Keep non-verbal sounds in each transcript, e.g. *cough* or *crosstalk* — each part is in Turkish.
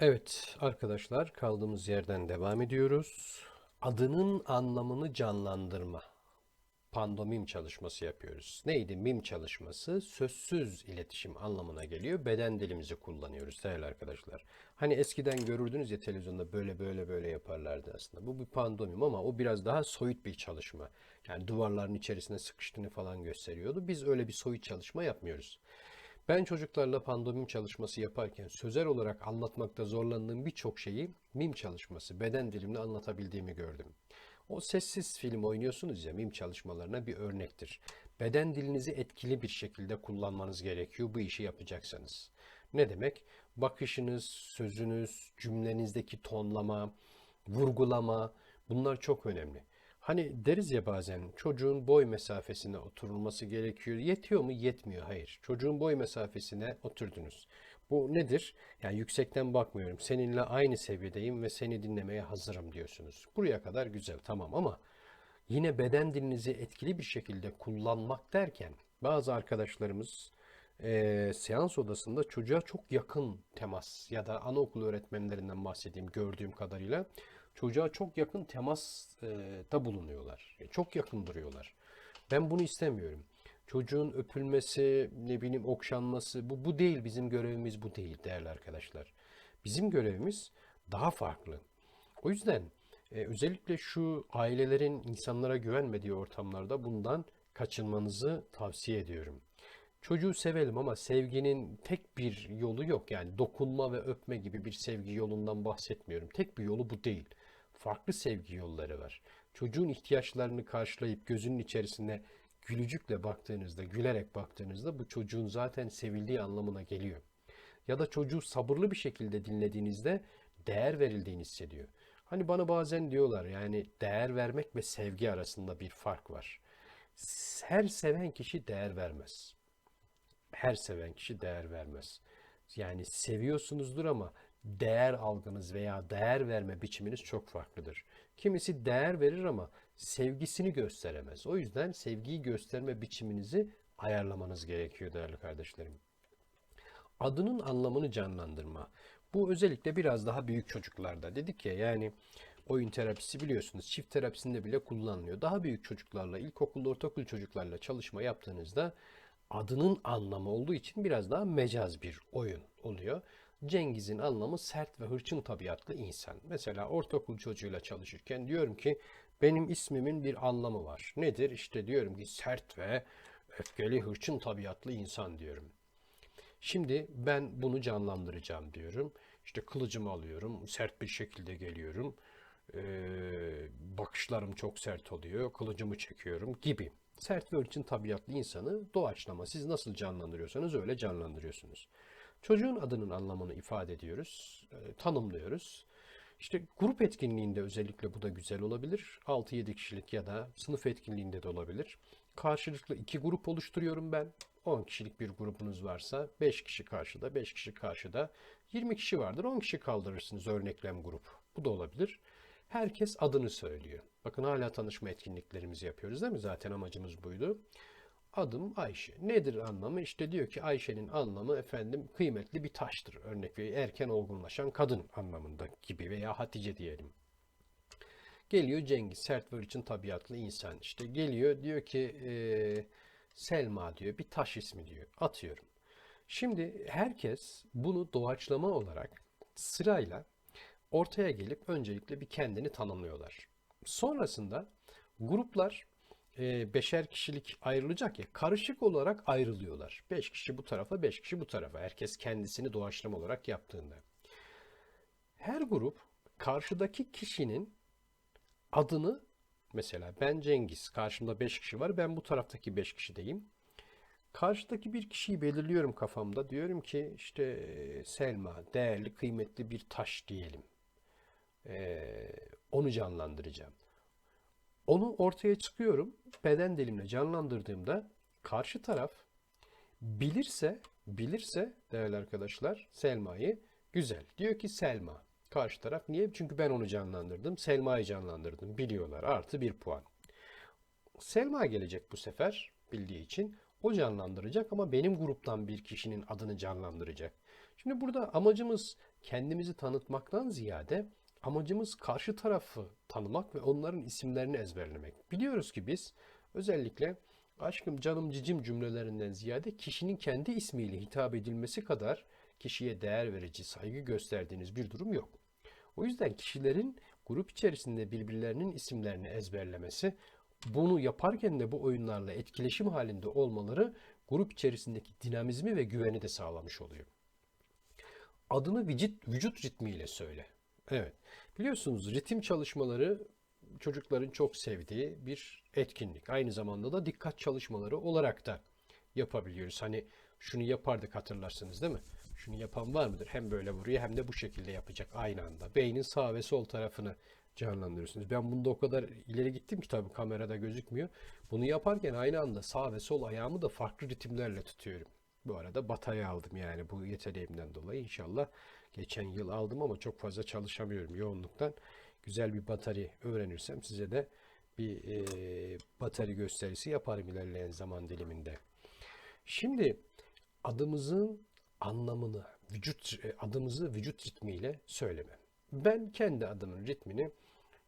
Evet arkadaşlar kaldığımız yerden devam ediyoruz. Adının anlamını canlandırma. Pandomim çalışması yapıyoruz. Neydi mim çalışması? Sözsüz iletişim anlamına geliyor. Beden dilimizi kullanıyoruz değerli arkadaşlar. Hani eskiden görürdünüz ya televizyonda böyle böyle böyle yaparlardı aslında. Bu bir pandomim ama o biraz daha soyut bir çalışma. Yani duvarların içerisine sıkıştığını falan gösteriyordu. Biz öyle bir soyut çalışma yapmıyoruz. Ben çocuklarla pandomim çalışması yaparken sözel olarak anlatmakta zorlandığım birçok şeyi mim çalışması, beden dilimle anlatabildiğimi gördüm. O sessiz film oynuyorsunuz ya mim çalışmalarına bir örnektir. Beden dilinizi etkili bir şekilde kullanmanız gerekiyor bu işi yapacaksanız. Ne demek? Bakışınız, sözünüz, cümlenizdeki tonlama, vurgulama bunlar çok önemli. Hani deriz ya bazen çocuğun boy mesafesine oturulması gerekiyor. Yetiyor mu? Yetmiyor. Hayır. Çocuğun boy mesafesine oturdunuz. Bu nedir? Yani yüksekten bakmıyorum. Seninle aynı seviyedeyim ve seni dinlemeye hazırım diyorsunuz. Buraya kadar güzel tamam ama yine beden dilinizi etkili bir şekilde kullanmak derken bazı arkadaşlarımız eee, seans odasında çocuğa çok yakın temas ya da anaokulu öğretmenlerinden bahsedeyim gördüğüm kadarıyla çocuğa çok yakın temasta bulunuyorlar. E, Çok yakın duruyorlar. Ben bunu istemiyorum. Çocuğun öpülmesi, ne bileyim okşanması bu bu değil bizim görevimiz bu değil değerli arkadaşlar. Bizim görevimiz daha farklı. O yüzden e, özellikle şu ailelerin insanlara güvenmediği ortamlarda bundan kaçınmanızı tavsiye ediyorum. Çocuğu sevelim ama sevginin tek bir yolu yok. Yani dokunma ve öpme gibi bir sevgi yolundan bahsetmiyorum. Tek bir yolu bu değil. Farklı sevgi yolları var. Çocuğun ihtiyaçlarını karşılayıp gözünün içerisine gülücükle baktığınızda, gülerek baktığınızda bu çocuğun zaten sevildiği anlamına geliyor. Ya da çocuğu sabırlı bir şekilde dinlediğinizde değer verildiğini hissediyor. Hani bana bazen diyorlar yani değer vermek ve sevgi arasında bir fark var. Her seven kişi değer vermez her seven kişi değer vermez. Yani seviyorsunuzdur ama değer algınız veya değer verme biçiminiz çok farklıdır. Kimisi değer verir ama sevgisini gösteremez. O yüzden sevgiyi gösterme biçiminizi ayarlamanız gerekiyor değerli kardeşlerim. Adının anlamını canlandırma. Bu özellikle biraz daha büyük çocuklarda. Dedik ya yani oyun terapisi biliyorsunuz çift terapisinde bile kullanılıyor. Daha büyük çocuklarla, ilkokul, ortaokul çocuklarla çalışma yaptığınızda adının anlamı olduğu için biraz daha mecaz bir oyun oluyor. Cengiz'in anlamı sert ve hırçın tabiatlı insan. Mesela ortaokul çocuğuyla çalışırken diyorum ki benim ismimin bir anlamı var. Nedir? İşte diyorum ki sert ve öfkeli hırçın tabiatlı insan diyorum. Şimdi ben bunu canlandıracağım diyorum. İşte kılıcımı alıyorum, sert bir şekilde geliyorum. Ee, bakışlarım çok sert oluyor, kılıcımı çekiyorum gibi. Sert ve hırçın tabiatlı insanı doğaçlama siz nasıl canlandırıyorsanız öyle canlandırıyorsunuz. Çocuğun adının anlamını ifade ediyoruz, e, tanımlıyoruz. İşte grup etkinliğinde özellikle bu da güzel olabilir. 6-7 kişilik ya da sınıf etkinliğinde de olabilir. Karşılıklı iki grup oluşturuyorum ben. 10 kişilik bir grubunuz varsa 5 kişi karşıda, 5 kişi karşıda. 20 kişi vardır, 10 kişi kaldırırsınız örneklem grup. Bu da olabilir. Herkes adını söylüyor. Bakın hala tanışma etkinliklerimizi yapıyoruz değil mi? Zaten amacımız buydu. Adım Ayşe. Nedir anlamı? İşte diyor ki Ayşe'nin anlamı efendim kıymetli bir taştır. Örnek veriyor erken olgunlaşan kadın anlamında gibi veya Hatice diyelim. Geliyor Cengiz sert ve hırçın tabiatlı insan. İşte geliyor diyor ki eee, Selma diyor bir taş ismi diyor. Atıyorum. Şimdi herkes bunu doğaçlama olarak sırayla ortaya gelip öncelikle bir kendini tanımlıyorlar. Sonrasında gruplar e, beşer kişilik ayrılacak ya karışık olarak ayrılıyorlar. Beş kişi bu tarafa, beş kişi bu tarafa. Herkes kendisini doğaçlama olarak yaptığında. Her grup karşıdaki kişinin adını mesela ben Cengiz, karşımda 5 kişi var. Ben bu taraftaki 5 kişideyim. Karşıdaki bir kişiyi belirliyorum kafamda. Diyorum ki işte Selma, değerli, kıymetli bir taş diyelim. Ee, onu canlandıracağım. Onu ortaya çıkıyorum. Beden dilimle canlandırdığımda karşı taraf bilirse, bilirse değerli arkadaşlar Selma'yı güzel. Diyor ki Selma. Karşı taraf niye? Çünkü ben onu canlandırdım. Selma'yı canlandırdım. Biliyorlar. Artı bir puan. Selma gelecek bu sefer bildiği için. O canlandıracak ama benim gruptan bir kişinin adını canlandıracak. Şimdi burada amacımız kendimizi tanıtmaktan ziyade amacımız karşı tarafı tanımak ve onların isimlerini ezberlemek. Biliyoruz ki biz özellikle aşkım canım cicim cümlelerinden ziyade kişinin kendi ismiyle hitap edilmesi kadar kişiye değer verici, saygı gösterdiğiniz bir durum yok. O yüzden kişilerin grup içerisinde birbirlerinin isimlerini ezberlemesi, bunu yaparken de bu oyunlarla etkileşim halinde olmaları grup içerisindeki dinamizmi ve güveni de sağlamış oluyor. Adını vücut, vücut ritmiyle söyle. Evet. Biliyorsunuz ritim çalışmaları çocukların çok sevdiği bir etkinlik. Aynı zamanda da dikkat çalışmaları olarak da yapabiliyoruz. Hani şunu yapardık hatırlarsınız değil mi? Şunu yapan var mıdır? Hem böyle vuruyor hem de bu şekilde yapacak aynı anda. Beynin sağ ve sol tarafını canlandırıyorsunuz. Ben bunda o kadar ileri gittim ki tabii kamerada gözükmüyor. Bunu yaparken aynı anda sağ ve sol ayağımı da farklı ritimlerle tutuyorum. Bu arada batarya aldım yani bu yeteneğimden dolayı inşallah. Geçen yıl aldım ama çok fazla çalışamıyorum yoğunluktan. Güzel bir batarya öğrenirsem size de bir e, batarya gösterisi yaparım ilerleyen zaman diliminde. Şimdi adımızın anlamını, vücut e, adımızı vücut ritmiyle söyleme. Ben kendi adımın ritmini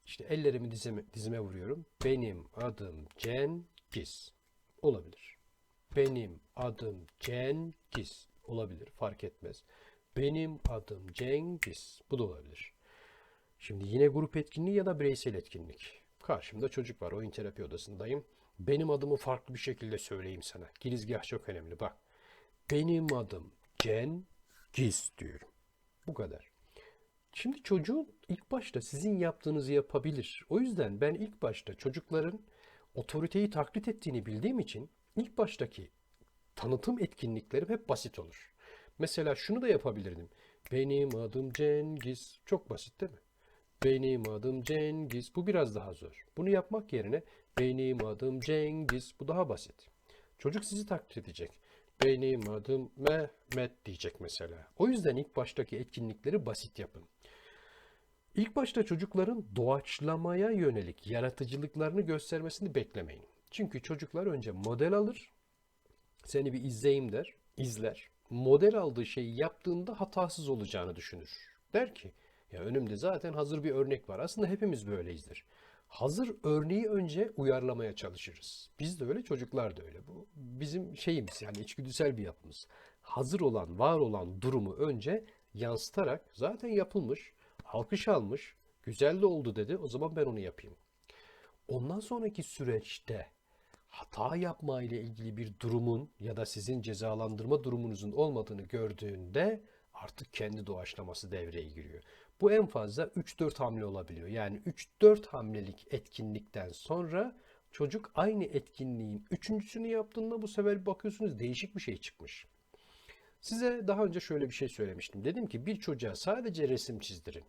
işte ellerimi dizime, dizime vuruyorum. Benim adım Cengiz olabilir. Benim adım Cengiz olabilir. Fark etmez. Benim adım Cengiz. Bu da olabilir. Şimdi yine grup etkinliği ya da bireysel etkinlik. Karşımda çocuk var. Oyun terapi odasındayım. Benim adımı farklı bir şekilde söyleyeyim sana. Girizgah çok önemli. Bak. Benim adım Cengiz diyorum. Bu kadar. Şimdi çocuğun ilk başta sizin yaptığınızı yapabilir. O yüzden ben ilk başta çocukların otoriteyi taklit ettiğini bildiğim için ilk baştaki tanıtım etkinliklerim hep basit olur. Mesela şunu da yapabilirdim. Benim adım Cengiz. Çok basit değil mi? Benim adım Cengiz. Bu biraz daha zor. Bunu yapmak yerine benim adım Cengiz. Bu daha basit. Çocuk sizi taklit edecek. Benim adım Mehmet diyecek mesela. O yüzden ilk baştaki etkinlikleri basit yapın. İlk başta çocukların doğaçlamaya yönelik yaratıcılıklarını göstermesini beklemeyin. Çünkü çocuklar önce model alır, seni bir izleyeyim der, izler. Model aldığı şeyi yaptığında hatasız olacağını düşünür. Der ki, ya önümde zaten hazır bir örnek var. Aslında hepimiz böyleyizdir. Hazır örneği önce uyarlamaya çalışırız. Biz de öyle, çocuklar da öyle. Bu bizim şeyimiz yani içgüdüsel bir yapımız. Hazır olan, var olan durumu önce yansıtarak zaten yapılmış, alkış almış, güzel de oldu dedi. O zaman ben onu yapayım. Ondan sonraki süreçte hata yapma ile ilgili bir durumun ya da sizin cezalandırma durumunuzun olmadığını gördüğünde artık kendi doğaçlaması devreye giriyor. Bu en fazla 3-4 hamle olabiliyor. Yani 3-4 hamlelik etkinlikten sonra çocuk aynı etkinliğin üçüncüsünü yaptığında bu sefer bakıyorsunuz değişik bir şey çıkmış. Size daha önce şöyle bir şey söylemiştim. Dedim ki bir çocuğa sadece resim çizdirin.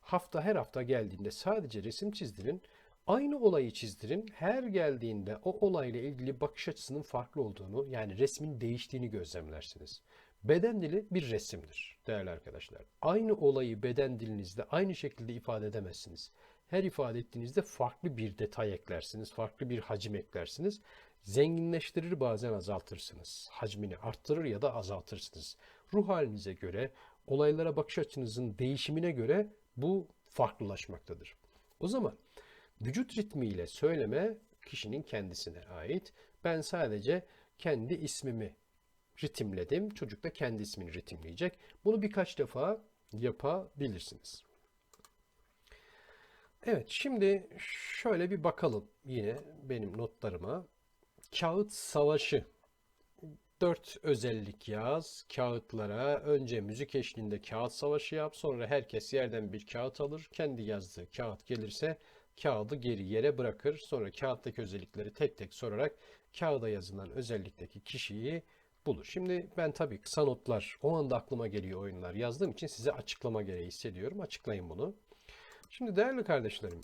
Hafta her hafta geldiğinde sadece resim çizdirin. Aynı olayı çizdirin. Her geldiğinde o olayla ilgili bakış açısının farklı olduğunu yani resmin değiştiğini gözlemlersiniz. Beden dili bir resimdir değerli arkadaşlar. Aynı olayı beden dilinizde aynı şekilde ifade edemezsiniz. Her ifade ettiğinizde farklı bir detay eklersiniz, farklı bir hacim eklersiniz. Zenginleştirir bazen azaltırsınız. Hacmini arttırır ya da azaltırsınız. Ruh halinize göre, olaylara bakış açınızın değişimine göre bu farklılaşmaktadır. O zaman vücut ritmiyle söyleme kişinin kendisine ait. Ben sadece kendi ismimi ritimledim. Çocuk da kendi ismini ritimleyecek. Bunu birkaç defa yapabilirsiniz. Evet, şimdi şöyle bir bakalım yine benim notlarıma. Kağıt savaşı. Dört özellik yaz. Kağıtlara önce müzik eşliğinde kağıt savaşı yap. Sonra herkes yerden bir kağıt alır. Kendi yazdığı kağıt gelirse kağıdı geri yere bırakır. Sonra kağıttaki özellikleri tek tek sorarak kağıda yazılan özellikteki kişiyi bulur. Şimdi ben tabii kısa notlar o anda aklıma geliyor oyunlar yazdığım için size açıklama gereği hissediyorum. Açıklayın bunu. Şimdi değerli kardeşlerim,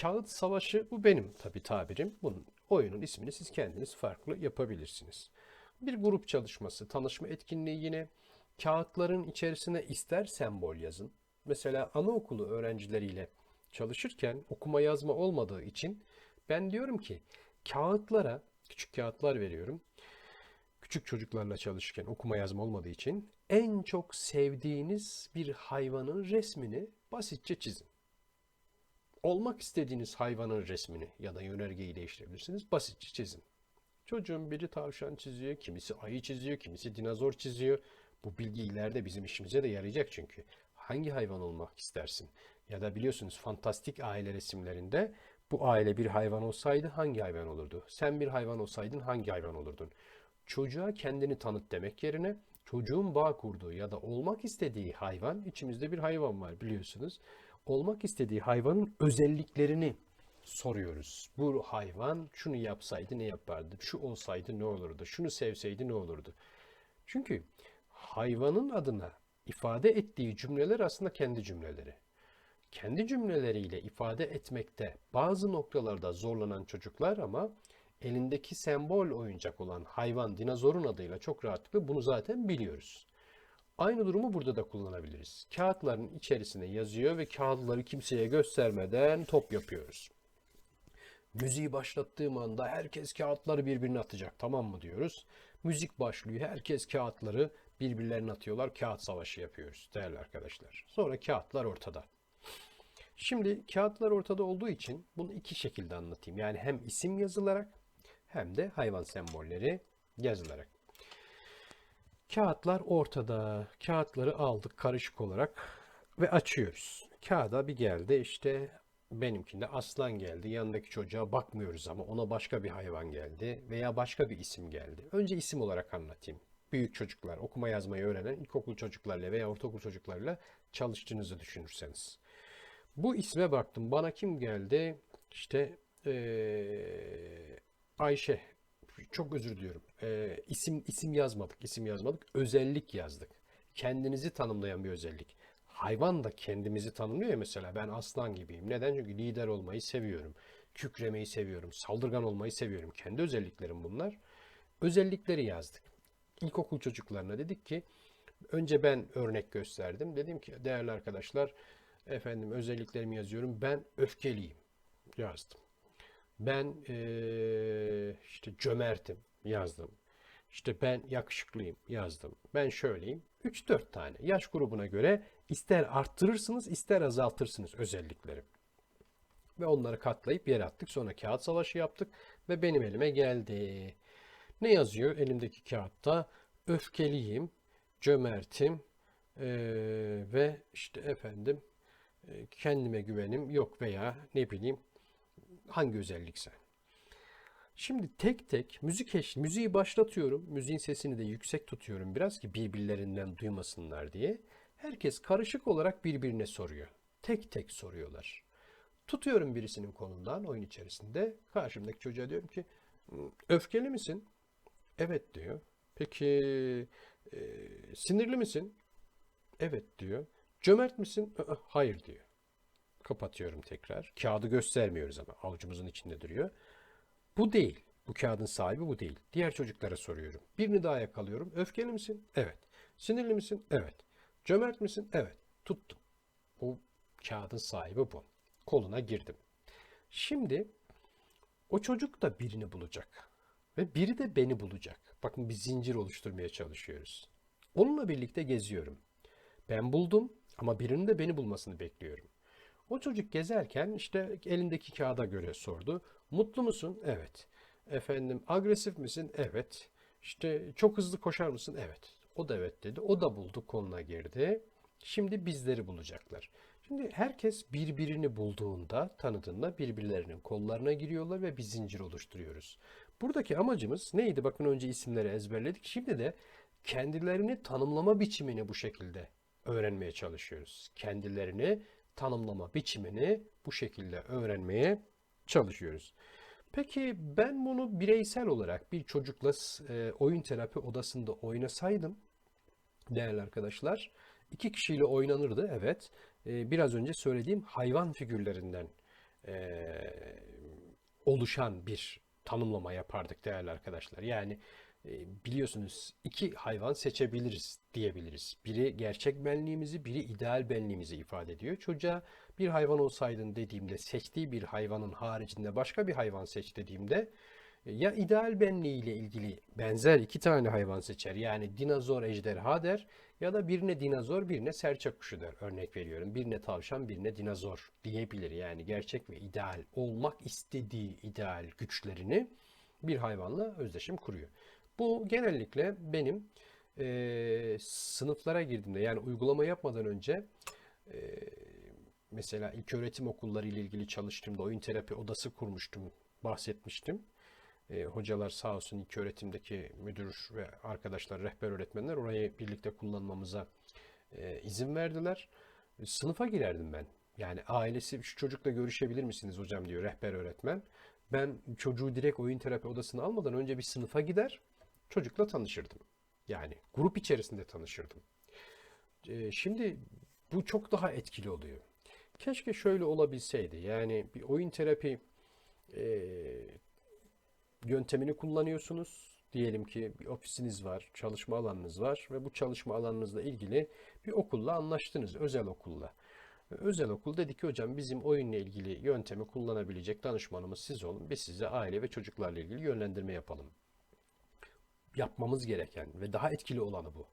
kağıt savaşı bu benim tabii tabirim. Bunun oyunun ismini siz kendiniz farklı yapabilirsiniz. Bir grup çalışması, tanışma etkinliği yine kağıtların içerisine ister sembol yazın. Mesela anaokulu öğrencileriyle çalışırken okuma yazma olmadığı için ben diyorum ki kağıtlara küçük kağıtlar veriyorum. küçük çocuklarla çalışırken okuma yazma olmadığı için en çok sevdiğiniz bir hayvanın resmini basitçe çizin. Olmak istediğiniz hayvanın resmini ya da yönergeyi değiştirebilirsiniz. Basitçe çizin. Çocuğun biri tavşan çiziyor, kimisi ayı çiziyor, kimisi dinozor çiziyor. Bu bilgi ileride bizim işimize de yarayacak çünkü. Hangi hayvan olmak istersin? Ya da biliyorsunuz fantastik aile resimlerinde bu aile bir hayvan olsaydı hangi hayvan olurdu? Sen bir hayvan olsaydın hangi hayvan olurdun? Çocuğa kendini tanıt demek yerine çocuğun bağ kurduğu ya da olmak istediği hayvan, içimizde bir hayvan var biliyorsunuz. Olmak istediği hayvanın özelliklerini soruyoruz. Bu hayvan şunu yapsaydı ne yapardı? Şu olsaydı ne olurdu? Şunu sevseydi ne olurdu? Çünkü hayvanın adına ifade ettiği cümleler aslında kendi cümleleri. Kendi cümleleriyle ifade etmekte bazı noktalarda zorlanan çocuklar ama elindeki sembol oyuncak olan hayvan dinozorun adıyla çok rahatlıkla bunu zaten biliyoruz. Aynı durumu burada da kullanabiliriz. Kağıtların içerisine yazıyor ve kağıtları kimseye göstermeden top yapıyoruz. Müziği başlattığım anda herkes kağıtları birbirine atacak tamam mı diyoruz. Müzik başlıyor herkes kağıtları birbirlerine atıyorlar kağıt savaşı yapıyoruz değerli arkadaşlar. Sonra kağıtlar ortada. Şimdi kağıtlar ortada olduğu için bunu iki şekilde anlatayım. Yani hem isim yazılarak hem de hayvan sembolleri yazılarak. Kağıtlar ortada. Kağıtları aldık karışık olarak ve açıyoruz. Kağıda bir geldi işte benimkinde aslan geldi. Yanındaki çocuğa bakmıyoruz ama ona başka bir hayvan geldi veya başka bir isim geldi. Önce isim olarak anlatayım. Büyük çocuklar, okuma yazmayı öğrenen ilkokul çocuklarla veya ortaokul çocuklarla çalıştığınızı düşünürseniz. Bu isme baktım. Bana kim geldi? İşte eee, Ayşe. Çok özür diliyorum. Eee isim isim yazmadık. isim yazmadık. Özellik yazdık. Kendinizi tanımlayan bir özellik. Hayvan da kendimizi tanımlıyor ya mesela. Ben aslan gibiyim. Neden? Çünkü lider olmayı seviyorum. Kükremeyi seviyorum. Saldırgan olmayı seviyorum. Kendi özelliklerim bunlar. Özellikleri yazdık. İlkokul çocuklarına dedik ki önce ben örnek gösterdim. Dedim ki değerli arkadaşlar efendim özelliklerimi yazıyorum. Ben öfkeliyim yazdım. Ben eee, işte cömertim yazdım. İşte ben yakışıklıyım yazdım. Ben şöyleyim. 3-4 tane yaş grubuna göre ister arttırırsınız ister azaltırsınız özellikleri. Ve onları katlayıp yere attık. Sonra kağıt savaşı yaptık ve benim elime geldi. Ne yazıyor elimdeki kağıtta? Öfkeliyim, cömertim eee, ve işte efendim kendime güvenim yok veya ne bileyim hangi özellikse. Şimdi tek tek müzik eş, müziği başlatıyorum. Müziğin sesini de yüksek tutuyorum biraz ki birbirlerinden duymasınlar diye. Herkes karışık olarak birbirine soruyor. Tek tek soruyorlar. Tutuyorum birisinin kolundan oyun içerisinde. Karşımdaki çocuğa diyorum ki öfkeli misin? Evet diyor. Peki e, sinirli misin? Evet diyor. Cömert misin? "Aa, Hayır diyor. Kapatıyorum tekrar. Kağıdı göstermiyoruz ama avucumuzun içinde duruyor. Bu değil. Bu kağıdın sahibi bu değil. Diğer çocuklara soruyorum. Birini daha yakalıyorum. Öfkeli misin? Evet. Sinirli misin? Evet. Cömert misin? Evet. Tuttum. Bu kağıdın sahibi bu. Koluna girdim. Şimdi o çocuk da birini bulacak. Ve biri de beni bulacak. Bakın bir zincir oluşturmaya çalışıyoruz. Onunla birlikte geziyorum. Ben buldum ama birinin de beni bulmasını bekliyorum. O çocuk gezerken işte elindeki kağıda göre sordu. Mutlu musun? Evet. Efendim agresif misin? Evet. İşte çok hızlı koşar mısın? Evet. O da evet dedi. O da buldu konuna girdi. Şimdi bizleri bulacaklar. Şimdi herkes birbirini bulduğunda, tanıdığında birbirlerinin kollarına giriyorlar ve bir zincir oluşturuyoruz. Buradaki amacımız neydi? Bakın önce isimleri ezberledik. Şimdi de kendilerini tanımlama biçimini bu şekilde öğrenmeye çalışıyoruz. Kendilerini tanımlama biçimini bu şekilde öğrenmeye çalışıyoruz. Peki ben bunu bireysel olarak bir çocukla e, oyun terapi odasında oynasaydım değerli arkadaşlar, iki kişiyle oynanırdı evet. E, biraz önce söylediğim hayvan figürlerinden e, oluşan bir tanımlama yapardık değerli arkadaşlar. Yani biliyorsunuz iki hayvan seçebiliriz diyebiliriz. Biri gerçek benliğimizi, biri ideal benliğimizi ifade ediyor. Çocuğa bir hayvan olsaydın dediğimde seçtiği bir hayvanın haricinde başka bir hayvan seç dediğimde ya ideal benliği ile ilgili benzer iki tane hayvan seçer. Yani dinozor ejderha der ya da birine dinozor birine serçe kuşu der. Örnek veriyorum. Birine tavşan birine dinozor diyebilir. Yani gerçek ve ideal olmak istediği ideal güçlerini bir hayvanla özdeşim kuruyor. Bu genellikle benim eee, sınıflara girdiğimde yani uygulama yapmadan önce mesela ilköğretim okulları ile ilgili çalıştığımda oyun terapi odası kurmuştum, bahsetmiştim. E, hocalar sağ olsun ilköğretimdeki müdür ve arkadaşlar, rehber öğretmenler orayı birlikte kullanmamıza e, izin verdiler. E, Sınıfa girerdim ben. Yani ailesi şu çocukla görüşebilir misiniz hocam diyor rehber öğretmen. Ben çocuğu direkt oyun terapi odasına almadan önce bir sınıfa gider, çocukla tanışırdım. Yani grup içerisinde tanışırdım. E, Şimdi bu çok daha etkili oluyor. Keşke şöyle olabilseydi. Yani bir oyun terapi e, yöntemini kullanıyorsunuz. Diyelim ki bir ofisiniz var, çalışma alanınız var ve bu çalışma alanınızla ilgili bir okulla anlaştınız, özel okulla. Özel okul dedi ki hocam bizim oyunla ilgili yöntemi kullanabilecek danışmanımız siz olun. Biz size aile ve çocuklarla ilgili yönlendirme yapalım. Yapmamız gereken ve daha etkili olanı bu.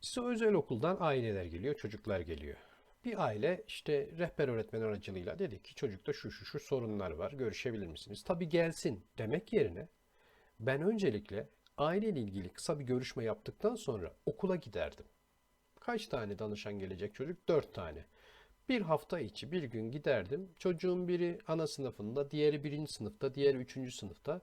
Size özel okuldan aileler geliyor, çocuklar geliyor. Bir aile işte rehber öğretmen aracılığıyla dedi ki çocukta şu şu şu sorunlar var, görüşebilir misiniz? Tabii gelsin demek yerine ben öncelikle aileyle ilgili kısa bir görüşme yaptıktan sonra okula giderdim. Kaç tane danışan gelecek çocuk? Dört tane. Bir hafta içi bir gün giderdim. Çocuğun biri ana sınıfında, diğeri birinci sınıfta, diğeri üçüncü sınıfta.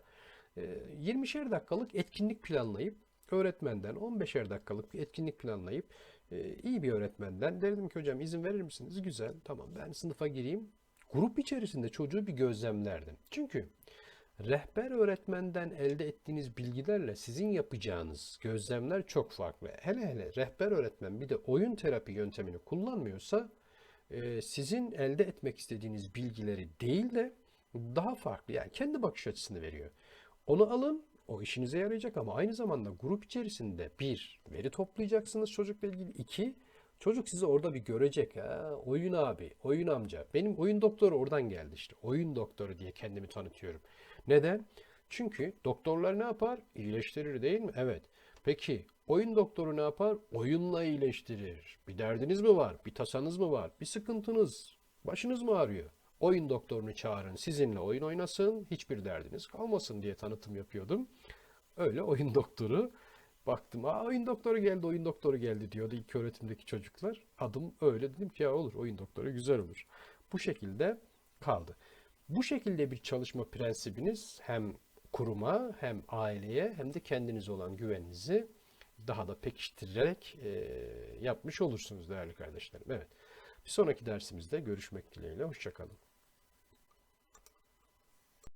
Ee, 20'şer dakikalık etkinlik planlayıp öğretmenden 15'er dakikalık bir etkinlik planlayıp e, iyi bir öğretmenden derdim ki hocam izin verir misiniz? Güzel, tamam ben sınıfa gireyim. Grup içerisinde çocuğu bir gözlemlerdim. Çünkü rehber öğretmenden elde ettiğiniz bilgilerle sizin yapacağınız gözlemler çok farklı. Hele hele rehber öğretmen bir de oyun terapi yöntemini kullanmıyorsa e, sizin elde etmek istediğiniz bilgileri değil de daha farklı yani kendi bakış açısını veriyor. Onu alın, o işinize yarayacak ama aynı zamanda grup içerisinde bir, veri toplayacaksınız çocukla ilgili. iki çocuk sizi orada bir görecek. Ha, oyun abi, oyun amca. Benim oyun doktoru oradan geldi işte. Oyun doktoru diye kendimi tanıtıyorum. Neden? Çünkü doktorlar ne yapar? İyileştirir değil mi? Evet. Peki oyun doktoru ne yapar? Oyunla iyileştirir. Bir derdiniz mi var? Bir tasanız mı var? Bir sıkıntınız? Başınız mı ağrıyor? Oyun doktorunu çağırın, sizinle oyun oynasın, hiçbir derdiniz kalmasın diye tanıtım yapıyordum. Öyle oyun *laughs* doktoru. Baktım, aa oyun doktoru geldi, oyun doktoru geldi diyordu ilk öğretimdeki çocuklar. Adım öyle dedim ki ya olur, oyun doktoru güzel olur. Bu şekilde kaldı. Bu şekilde bir çalışma prensibiniz hem kuruma hem aileye hem de kendinize olan güveninizi daha da pekiştirerek e, yapmış olursunuz değerli kardeşlerim. Evet. Bir sonraki dersimizde görüşmek dileğiyle. Hoşçakalın.